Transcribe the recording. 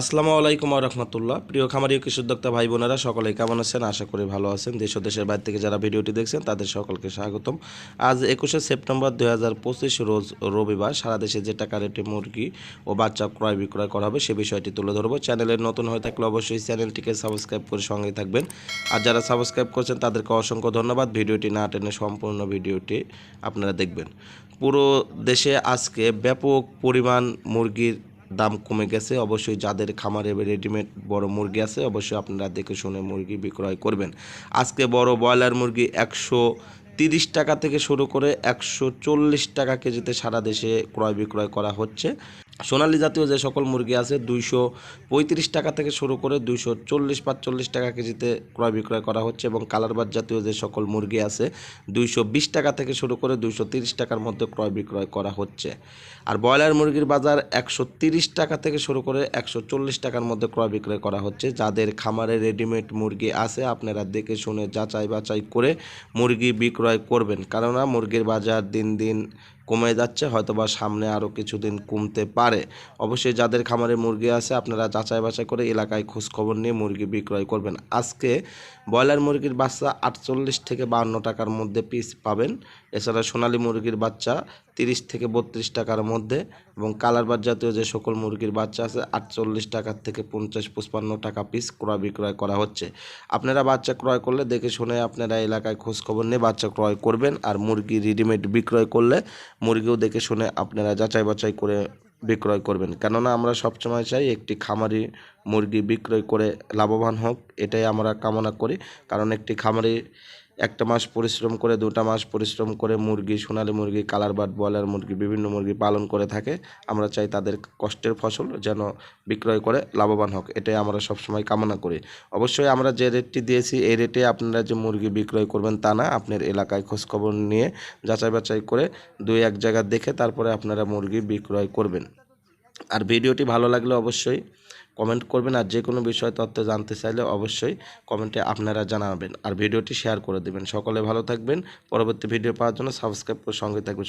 আসসালামু আলাইকুম রহমতুল্লাহ। প্রিয় খামারি ও কৃষি উদ্যোক্তা ভাই বোনেরা সকলে কেমন আছেন? আশা করি ভালো আছেন। দেশ ও দেশের বাইরে থেকে যারা ভিডিওটি দেখছেন, তাদের সকলকে স্বাগতম। আজ একুশে সেপ্টেম্বর দুই হাজার পঁচিশ রোজ রবিবার সারা দেশে যে টাকা রেটে মুরগি ও বাচ্চা ক্রয় বিক্রয় করা হবে, সে বিষয়টি তুলে ধরবো। চ্যানেলে নতুন হয়ে থাকলে অবশ্যই চ্যানেলটিকে সাবস্ক্রাইব করে সঙ্গে থাকবেন। আর যারা সাবস্ক্রাইব করছেন, তাদেরকে অসংখ্য ধন্যবাদ। ভিডিওটি না টেনে সম্পূর্ণ ভিডিওটি আপনারা দেখবেন। পুরো দেশে আজকে ব্যাপক পরিমাণ মুরগির দাম কমে গেছে। অবশ্যই যাদের খামারে রেডিমেড বড় মুরগি আছে, অবশ্যই আপনারা দেখে শুনে মুরগি বিক্রয় করবেন। আজকে বড় ব্রয়লার মুরগি একশো তিরিশ টাকা থেকে শুরু করে একশো চল্লিশ টাকা কেজিতে সারা দেশে ক্রয় বিক্রয় করা হচ্ছে। সোনালী জাতীয় যে সকল মুরগি আছে, দুইশো পঁয়ত্রিশ টাকা থেকে শুরু করে দুইশো চল্লিশ পাঁচচল্লিশ টাকা কেজিতে ক্রয় বিক্রয় করা হচ্ছে এবং কালারবাদ জাতীয় যে সকল মুরগি আছে, দুইশো বিশ টাকা থেকে শুরু করে দুইশো তিরিশ টাকার মধ্যে ক্রয় বিক্রয় করা হচ্ছে। আর ব্রয়লার মুরগির বাজার একশো তিরিশ টাকা থেকে শুরু করে একশো চল্লিশ টাকার মধ্যে ক্রয় বিক্রয় করা হচ্ছে। যাদের খামারে রেডিমেড মুরগি আছে, আপনারা দেখে শুনে যাচাই বাছাই করে মুরগি বিক্রয় করবেন। কেননা মুরগির বাজার দিন দিন কমে যাচ্ছে, হয়তোবা সামনে আরও কিছুদিন কমতে পারে। অবশ্যই যাদের খামারে মুরগি আছে, আপনারা যাচাই বাছাই করে এলাকায় খোঁজখবর নিয়ে মুরগি বিক্রয় করবেন। আজকে ব্রয়লার মুরগির বাচ্চা আটচল্লিশ থেকে বান্ন টাকার মধ্যে পিস পাবেন। এছাড়া সোনালী মুরগির বাচ্চা তিরিশ থেকে বত্রিশ টাকার মধ্যে এবং কালারবাদ জাতীয় যে সকল মুরগির বাচ্চা আছে, আটচল্লিশ টাকার থেকে পঞ্চাশ, পঁচপান্ন টাকা পিস ক্রয় বিক্রয় করা হচ্ছে। আপনারা বাচ্চা ক্রয় করলে দেখে শুনে আপনারা এলাকায় খোঁজখবর নিয়ে বাচ্চা ক্রয় করবেন। আর মুরগি রেডিমেড বিক্রয় করলে মুরগিও দেখে শুনে আপনারা যাচাই বাছাই করে বিক্রয় করবেন। কেননা আমরা সবসময় চাই একটি খামারি মুরগি বিক্রয় করে লাভবান হোক, এটাই আমরা কামনা করি। কারণ একটি খামারি একটা মাস পরিশ্রম করে, দুটা মাস পরিশ্রম করে মুরগি, সোনালী মুরগি, কালার বাট ব্রয়লার মুরগি, বিভিন্ন মুরগি পালন করে থাকে। আমরা চাই তাদের কষ্টের ফসল যেন বিক্রয় করে লাভবান হোক। এটাই আমরা সবসময় কামনা করি। অবশ্যই আমরা যে রেটটি দিয়েছি, এই রেটে আপনারা যে মুরগি বিক্রয় করবেন তা না, আপনার এলাকায় খোঁজখবর নিয়ে যাচাই বাছাই করে দুই এক জায়গা দেখে তারপরে আপনারা মুরগি বিক্রয় করবেন। আর ভিডিওটি ভালো লাগলে অবশ্যই কমেন্ট করবেন আর যে কোনো বিষয়, তথ্য জানতে চাইলে অবশ্যই কমেন্টে আপনারা জানাবেন। আর ভিডিওটি শেয়ার করে দেবেন। সকলে ভালো থাকবেন। পরবর্তী ভিডিও পাওয়ার জন্য সাবস্ক্রাইব করে সঙ্গে থাকবেন।